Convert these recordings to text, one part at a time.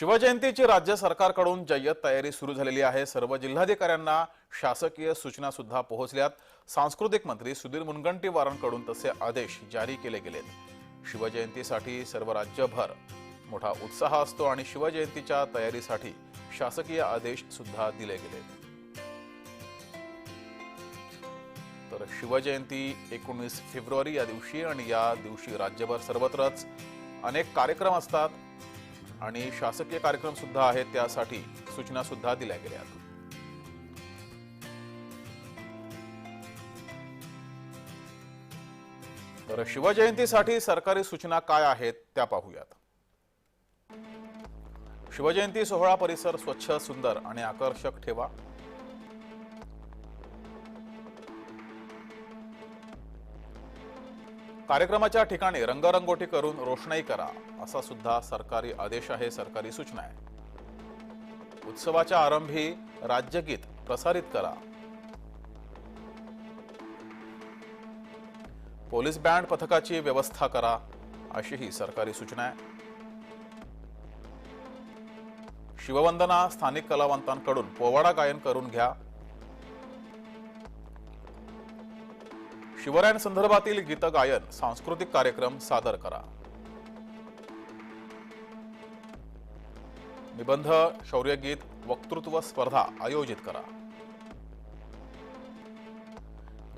शिवजयंतीची राज्य सरकारकडून जय्यत तयारी सुरू झालेली आहे. सर्व जिल्हाधिकाऱ्यांना शासकीय सूचना सुद्धा पोहोचल्यात. सांस्कृतिक मंत्री सुधीर मुनगंटीवारांकडून तसे आदेश जारी केले गेलेत. शिवजयंतीसाठी सर्व राज्यभर मोठा उत्साह असतो आणि शिवजयंतीच्या तयारीसाठी शासकीय आदेश सुद्धा दिले गेले तर शिवजयंती एकोणीस फेब्रुवारी या दिवशी आणि या दिवशी राज्यभर सर्वत्रच अनेक कार्यक्रम असतात. आणि शासकीय कार्यक्रम सुद्धा आहेत त्यासाठी सूचना सुद्धा दिल्या गेल्या तर शिवजयंतीसाठी सरकारी सूचना काय आहेत त्या पाहूयात. शिवजयंती सोहळा परिसर स्वच्छ सुंदर आणि आकर्षक ठेवा. कार्यक्रमाच्या ठिकाणी रंगरंगोटी करून रोषणाई करा असा सुद्धा सरकारी आदेश आहे सरकारी सूचना आहे. उत्सवाच्या आरंभी राज्यगीत प्रसारित करा. पोलीस बँड पथकाची व्यवस्था करा अशीही सरकारी सूचना आहे. शिववंदना स्थानिक कलावंतांकडून पोवाडा गायन करून घ्या शिवरायांसंदर्भातील गीत गायन सांस्कृतिक कार्यक्रम सादर करा. निबंध शौर्यगीत वक्तृत्व स्पर्धा आयोजित करा.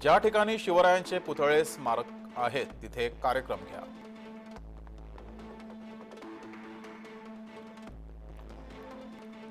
ज्या ठिकाणी शिवरायांचे पुतळे स्मारक आहेत तिथे कार्यक्रम घ्या.